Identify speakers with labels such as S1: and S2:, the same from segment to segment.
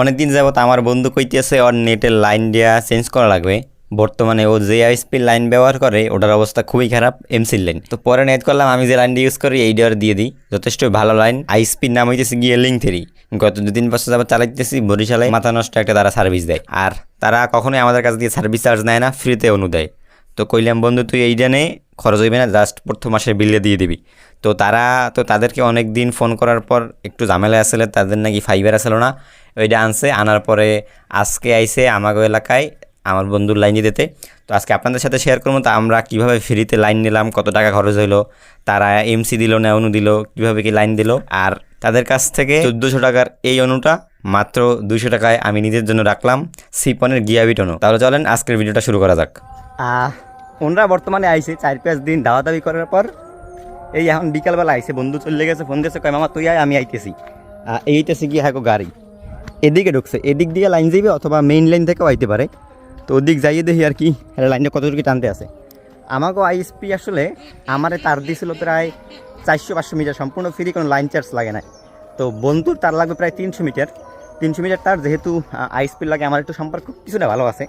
S1: অনেকদিন যাবত আমার বন্ধু কইতেছে, ওর নেটের লাইন দেওয়া চেঞ্জ করা লাগবে। বর্তমানে ও যে আইএসপি লাইন ব্যবহার করে, ওটার অবস্থা খুবই খারাপ এমসির লাইন তো পরে নেট করলাম, আমি যে লাইনটা ইউজ করি, এই দেওয়ার দিয়ে দিই। যথেষ্ট ভালো লাইন আইএসপির নাম হইতেছে গিয়ে লিঙ্ক থ্রি গত দু তিন বছর যাবত চালাইতেছি, বরিশালে মাথা নষ্ট একটা তারা সার্ভিস দেয়। আর তারা কখনোই আমাদের কাছ দিয়ে সার্ভিস চার্জ নেয় না ফ্রিতে অনু দেয়। তো কইলাম, বন্ধু, তুই এইটা নে খরচ হইবে না জাস্ট প্রথম মাসের বিলে দিয়ে দিবি। তো তারা তো তাদেরকে অনেক দিন ফোন করার পর একটু ঝামেলা আসলে তাদের নাকি ফাইবার আসলো না। ওইটা আনছে আনার পরে আজকে আইসে আমাগো এলাকায় আমার বন্ধুর লাইন দিতে। তো আজকে আপনাদের সাথে শেয়ার করব তো আমরা কীভাবে ফ্রিতে লাইন নিলাম কত টাকা খরচ হইল তারা এমসি দিল না অনু দিল কীভাবে কি লাইন দিল। আর তাদের কাছ থেকে চোদ্দোশো টাকার এই অনুটা মাত্র দুইশো টাকায় আমি নিজের জন্য রাখলাম সিপনের গিয়াবিট অনু। তাহলে চলেন আজকের ভিডিওটা শুরু করা যাক।
S2: আহ, ওনরা বর্তমানে আইছে, চার পাঁচ দিন দাওয়া দাবি করার পর। এই এখন বিকালবেলা আইছে, বন্ধু চলে গেছে, ফোন দিয়েছে কয়, মামা, তুই আয়, আমি আইতেছি। এইতেছে গিয়ে হ্যাঁ গাড়ি। এদিকে ঢুকছে, এদিক দিয়ে লাইন যাইবে অথবা মেইন লাইন থেকেও আইতে পারে। তো ওদিক যাইয়ে দেখি আর কি লাইনটা কতটুকু টানতে আছে। আমাকেও আইএসপি আসলে আমারে তার দিয়েছিল প্রায় চারশো পাঁচশো মিটার, সম্পূর্ণ ফ্রি কোনো লাইন চার্জ লাগে না তো বন্ধুর তার লাগবে প্রায় তিনশো মিটার। তিনশো মিটার তার যেহেতু আইএসপি লাগে, আমার একটু সম্পর্ক কিছুটা ভালো আছে।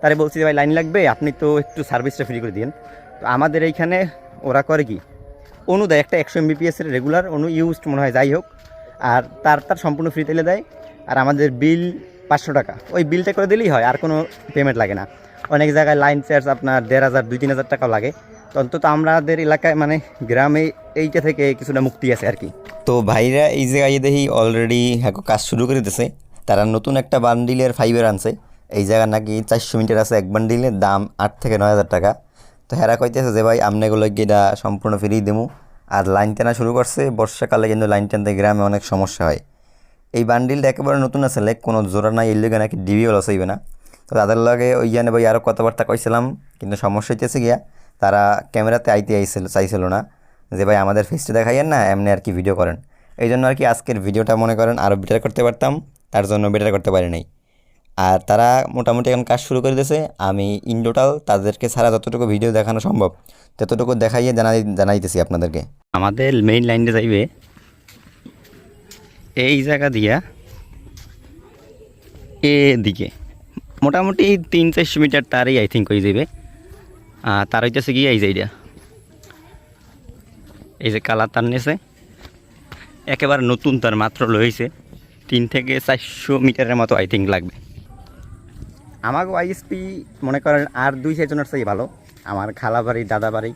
S2: তারে বলছি যে, ভাই, লাইন লাগবে, আপনি তো একটু সার্ভিসটা ফ্রি করে দিন তো আমাদের এইখানে ওরা করে কি, অনু দেয় একটা একশো এমবিপিএসের রেগুলার অনু ইউজড মনে হয়, যাই হোক। আর তার তার সম্পূর্ণ ফ্রি তেলে দেয়। আর আমাদের বিল পাঁচশো টাকা। ওই বিলটা করে দিলেই হয়, আর কোনো পেমেন্ট লাগে না। অনেক জায়গায় লাইন চার্জ আপনার দেড় হাজার, দুই, তিন হাজার টাকাও লাগে। অন্তত আমাদের এলাকায় মানে গ্রামে এইটা থেকে কিছুটা মুক্তি আছে আর কি।
S1: তো ভাইরা এই জায়গায় দেখি অলরেডি হ্যাঁ কাজ শুরু করে দিতেছে তারা নতুন একটা বান্ডিলের ফাইবার আনছে। এই জায়গা নাকি চারশো মিটার আছে এক বান্ডিলের দাম আট থেকে নয় হাজার টাকা। তো হেরা কইতেছে যে, ভাই আমনেগুলো গিয়ে সম্পূর্ণ ফ্রি দেবো আর লাইন টানা শুরু করছে। বর্ষাকালে কিন্তু লাইন টানতে গ্রামে অনেক সমস্যা হয়। এই বান্ডিলটা একেবারে নতুন আছে লাইক কোনো জোড়া নাই, এর নাকি ডিবিও লস হইবে না। তো তাদের লগে ওই জানে ভাই আরও কথাবার্তা কইছিলাম, কিন্তু সমস্যা হইতেছে গিয়া তারা ক্যামেরাতে আইতে আইছিল, চাইছিল না যে, ভাই, আমাদের ফেসটা দেখাইয়েন না, এমনি আর কি ভিডিও করেন। এই জন্য আর কি আজকের ভিডিওটা মনে করেন আরও বেটার করতে পারতাম, তার জন্য বেটার করতে পারি নাই। আর তারা মোটামুটি এখন কাজ শুরু করে দিয়েছে। আমি ইন টোটাল তাদেরকে ছাড়া যতটুকু ভিডিও দেখানো সম্ভব, ততটুকু দেখাইয়ে জানাই জানাইতেছি আপনাদেরকে।
S2: আমাদের মেইন লাইনটা যাইবে। এই জায়গা দিয়া এদিকে। মোটামুটি তিন চারশো মিটার তারই আই থিঙ্ক হয়ে যাবে আর তার হইতেছে গিয়ে এই এইটা এই যে কালার তার নিয়েছে একেবারে নতুন তার, মাত্র লইছে। তিন থেকে চারশো মিটারের মতো আই থিঙ্ক লাগবে। আমাকে আইএসপি মনে করেন আর দুই চারজনের চাই ভালো। আমার খালা বাড়ি, দাদা বাড়ি,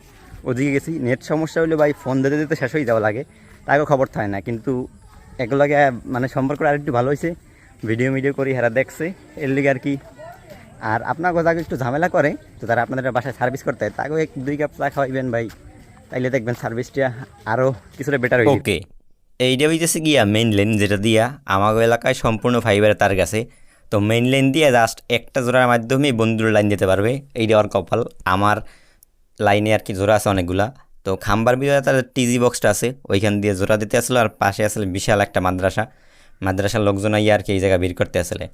S2: ওদিকে গেছি। নেট সমস্যা হলে ভাই ফোন দিতে দিতে শেষ হয়ে যাওয়া লাগে। তাকেও খবর থাকে না, কিন্তু এগুলোকে মানে সম্পর্কটা আরেকটু ভালো হয়েছে ভিডিও মিডিও করি, হেরা দেখছে, এর লিগে আর কি। আর আপনার কথা একটু ঝামেলা করে, তো তারা আপনাদের বাসায় সার্ভিস করতে হয়। তাকেও এক দুই কাপ চা খাওয়াইবেন ভাই। তাইলে দেখবেন সার্ভিসটা আরও কিছুটা বেটার হয়ে
S1: ওকে এইটা হইতেছে গিয়া মেইন লেন যেটা দিয়া আমাগো এলাকায় সম্পূর্ণ ফাইবার তার কাছে। তো মেইন লাইন দিয়ে জাস্ট একটা জোড়ার মাধ্যমে বন্ধুর লাইন দিতে পারবে। এইটা ওর কপাল, আমার লাইনে আর কি জোড়া আছে অনেকগুলা। তো খাম্বার ভিতরে তার টিজি বক্সটা আছে, ওইখান দিয়ে জোড়া দিতে আসলো আর পাশে আসলে বিশাল একটা মাদ্রাসা। মাদ্রাসার লোকজন আইয়া আর কি এই জায়গা বের করতে আসলে।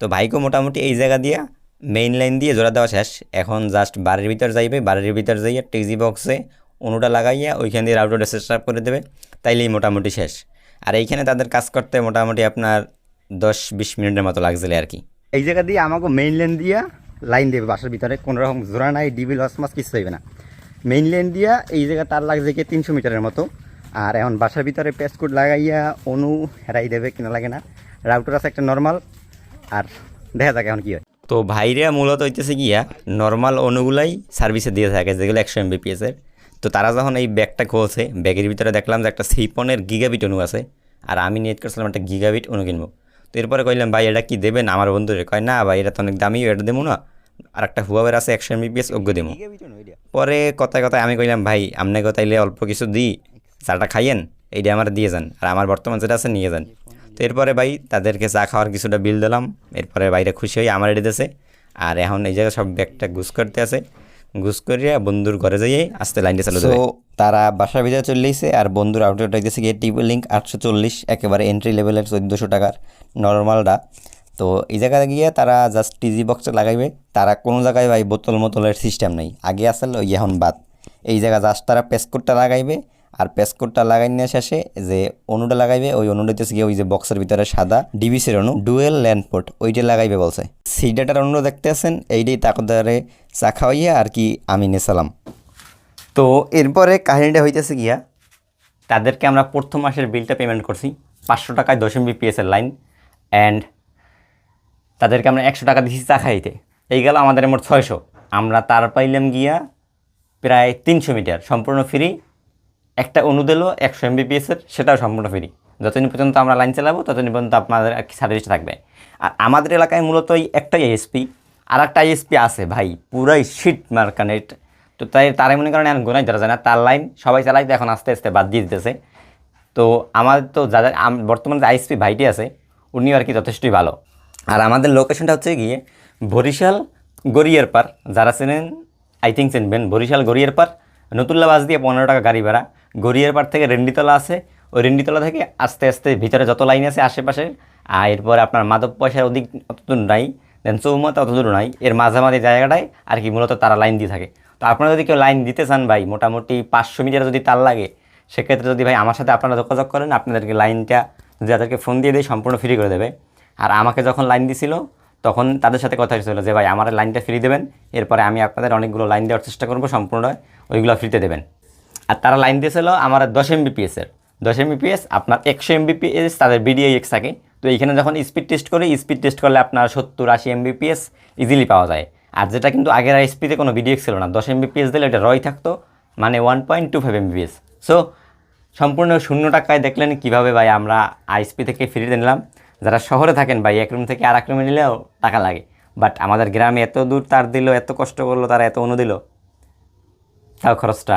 S1: তো ভাইকে মোটামুটি এই জায়গা দিয়ে মেইন লাইন দিয়ে জোড়া দেওয়া শেষ। এখন জাস্ট বাড়ির ভিতর যাইবে, বাড়ির ভিতর যাইয়া টিজি বক্সে অনুটা লাগাইয়া ওইখান দিয়ে রাউটারটা সেট করে দেবে। তাইলেই মোটামুটি শেষ। আর এইখানে তাদের কাজ করতে মোটামুটি আপনার দশ বিশ মিনিটের মতো লাগছিল আর কি।
S2: এই জায়গা দিয়ে আমাকে মেইন লেন দিয়া লাইন দেবে বাসার ভিতরে কোনো রকম জোড়া নাই ডিবি লস মাস কিছু হইবে না। মেইন লেন দিয়া এই জায়গা তার লাগছে গিয়ে তিনশো মিটারের মতো। আর এখন বাসার ভিতরে পেস্টকোড লাগাইয়া অনু হেরাই দেবে কিনা লাগে না। রাউটার আছে একটা নর্মাল আর দেখা যাক এখন কি হয়।
S1: তো ভাইরা মূলত হইতেছে গিয়া নর্মাল অনুগুলাই সার্ভিসে দিয়ে থাকে যেগুলো একশো এমবিপিএসের তো তারা যখন এই ব্যাগটা খুলছে ব্যাগের ভিতরে দেখলাম যে একটা সিপনের গিগাবিট অনু আছে। আর আমি নিয়ে করছিলাম একটা গিগাবিট অনু কিনবো। তো এরপরে কইলাম ভাই এটা কি দেবেন? আমার বন্ধুরে। কয় না ভাই এটা তো অনেক দামি এটা দেবো না। আর একটা হুয়াবের আছে একশো এমবিপিএস অজ্ঞ দেবো পরে কথায় কথায় আমি কইলাম ভাই আপনি তাইলে অল্প কিছু দিই চাটা খাইয়েন এইটা আমার দিয়ে যান। আর আমার বর্তমান যেটা আছে নিয়ে যান। তো এরপরে ভাই তাদেরকে চা খাওয়ার কিছুটা বিল দিলাম। এরপরে বাইরে খুশি হয়ে আমার এটি দিয়েছে আর এখন এই জায়গায় সব ব্যাগটা গুছ করতে আছে। গুছ করিয়া বন্ধুর ঘরে যাইয়ে আস্তে লাইনটা চালু তো তারা বাসার ভিতরে চল্লিশে আর বন্ধুর আউটলেট গেছে গিয়ে টিপ লিঙ্ক আটশো চল্লিশ একেবারে এন্ট্রি লেভেলের চোদ্দোশো টাকার নর্মালটা। তো এই জায়গায় গিয়ে তারা জাস্ট টিজি বক্সটা লাগাইবে। তারা কোনো জায়গায় ভাই বোতল মোতলের সিস্টেম নেই। আগে আসলে ওই এখন বাদ। এই জায়গা জাস্ট তারা পেসকোডটা লাগাইবে। আর প্যাসকোডটা লাগাই নিয়ে শেষে যে অনুটা লাগাইবে, ওই অনুটাতে গিয়ে ওই যে বক্সের ভিতরে সাদা ডিবিসির অনু ডুয়েল ল্যান্ডপোর্ট ওইটা লাগাইবে বলছে। সি সিডাটার অনু দেখতে আছেন, এইটাই তাকদারে চা খাওয়াইয়া আর কি আমি নেসালাম তো এরপরে কাহিনীটা হইতেছে গিয়া, তাদেরকে আমরা প্রথম মাসের বিলটা পেমেন্ট করছি, পাঁচশো টাকায় দশম বিপিএসের লাইন অ্যান্ড তাদেরকে আমরা একশো টাকা দিছি চা খাইতে। এই গেল আমাদের মোট ছয়শো। আমরা তার পাইলাম গিয়া প্রায় তিনশো মিটার, সম্পূর্ণ ফ্রি একটা অনু দিল, একশো এমবিপিএসের সেটাও সম্পূর্ণ ফ্রি যতদিন পর্যন্ত আমরা লাইন চালাবো, ততদিন পর্যন্ত আপনাদের আর কি সার্ভিস থাকবে। আর আমাদের এলাকায় মূলত এই একটাই আইএসপি আর একটা আইএসপি আছে ভাই, পুরাই শিট মার্কানেট তো তাই, তার মনে করেন এখন গোনাই ধরা যায় না, তার লাইন সবাই চালাইতে এখন আস্তে আস্তে বাদ দিয়ে দিতেছে। তো আমাদের তো যাদের বর্তমানে যে আইএসপি ভাইটি আছে, উনিও আর কি যথেষ্টই ভালো। আর আমাদের লোকেশনটা হচ্ছে গিয়ে বরিশাল গড়িয়ার পার যারা চেনেন আই থিঙ্ক চিনবেন, বরিশাল গড়িয়ার পার নতুল্লা বাস দিয়ে পনেরো টাকা গাড়ি ভাড়া। গড়িয়ার পার থেকে রেন্ডিতলা আছে। ওই রেন্ডিতলা থেকে আস্তে আস্তে ভিতরে যত লাইন আছে আশেপাশে, আর এরপরে আপনার মাদক পয়সার অধিক অতদূর নাই, দেন চৌমতা অতদূর নাই, এর মাঝামাঝি জায়গাটায় আর কি মূলত তারা লাইন দিয়ে থাকে। তো আপনারা যদি কেউ লাইন দিতে চান ভাই, মোটামুটি পাঁচশো মিটার যদি তার লাগে, সেক্ষেত্রে যদি ভাই আমার সাথে আপনারা যোগাযোগ করেন, আপনাদেরকে লাইনটা যদি তাদেরকে ফোন দিয়ে দেয়, সম্পূর্ণ ফ্রি করে দেবে। আর আমাকে যখন লাইন দিছিল, তখন তাদের সাথে কথা হয়েছিল যে ভাই, আমার লাইনটা ফ্রি দেবেন, এরপরে আমি আপনাদের অনেকগুলো লাইন দেওয়ার চেষ্টা করব সম্পূর্ণ, ওইগুলো ফ্রিতে দেবেন। আর তারা লাইন দিয়েছিল আমার দশ এমবিপিএসের দশ এমবিপিএস আপনার একশো এমবিপিএস তাদের বিডিআইএক্স থাকে। তো এইখানে যখন স্পিড টেস্ট করি স্পিড টেস্ট করলে আপনার সত্তর আশি এমবিপিএস ইজিলি পাওয়া যায়। আর যেটা কিন্তু আগের আইএসপিতে কোনো বিডিএক্স ছিল না। দশ এমবিপিএস দিলে এটা রয় থাকতো মানে one point two five Mbps so সম্পূর্ণ শূন্য টাকায় দেখলেন কীভাবে ভাই আমরা আইএসপি থেকে ফ্রিতে নিলাম। যারা শহরে থাকেন ভাই, এক রুম থেকে আর এক রুমে নিলেও টাকা লাগে। বাট আমাদের গ্রামে এত দূর তার দিল, এত কষ্ট করল, তারা এত অনু দিল। তাও খরচটা